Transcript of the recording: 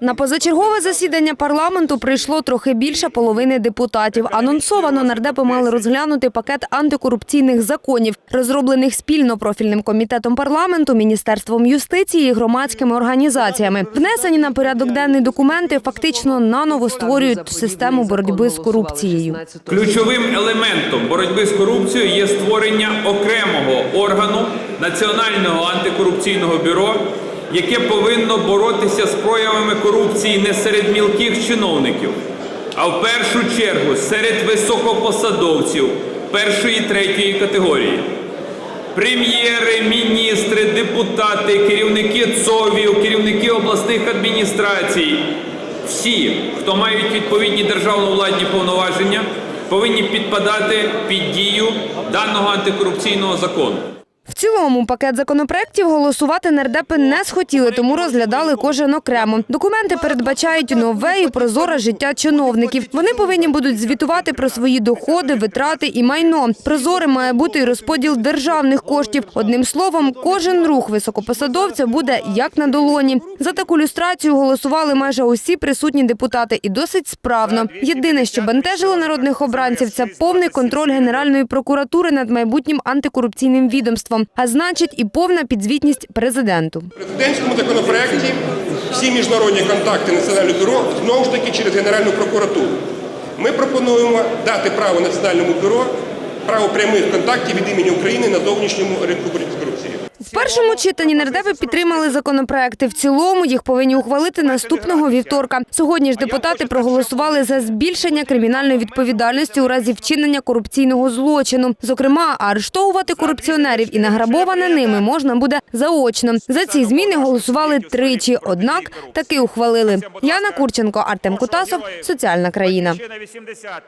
На позачергове засідання парламенту прийшло трохи більше половини депутатів. Анонсовано нардепи мали розглянути пакет антикорупційних законів, розроблених спільно профільним комітетом парламенту, міністерством юстиції і громадськими організаціями. Внесені на порядок денний документи фактично наново створюють систему боротьби з корупцією. Ключовим елементом боротьби з корупцією є створення окремого органу Національного антикорупційного бюро, яке повинно боротися з проявами корупції не серед мілких чиновників, а в першу чергу серед високопосадовців першої і третьої категорії. Прем'єри, міністри, депутати, керівники ЦОВів, керівники обласних адміністрацій, всі, хто мають відповідні державно-владні повноваження, повинні підпадати під дію даного антикорупційного закону. В цілому пакет законопроєктів голосувати нардепи не схотіли, тому розглядали кожен окремо. Документи передбачають нове і прозоре життя чиновників. Вони повинні будуть звітувати про свої доходи, витрати і майно. Прозорим має бути і розподіл державних коштів. Одним словом, кожен рух високопосадовця буде як на долоні. За таку люстрацію голосували майже усі присутні депутати і досить справно. Єдине, що бентежило народних обранців, це повний контроль Генеральної прокуратури над майбутнім антикорупційним відомством, а значить і повна підзвітність президенту. В президентському законопроекті всі міжнародні контакти Національного бюро знову ж таки через Генеральну прокуратуру. Ми пропонуємо дати право Національному бюро право прямих контактів від імені України на зовнішньому ринку корупцією. В першому читанні нардепи підтримали законопроекти. В цілому їх повинні ухвалити наступного вівторка. Сьогодні ж депутати проголосували за збільшення кримінальної відповідальності у разі вчинення корупційного злочину. Зокрема, арештовувати корупціонерів і награбоване ними можна буде заочно. За ці зміни голосували тричі. Однак таки ухвалили. Яна Курченко, Артем Кутасов, соціальна країна. Ще на 80.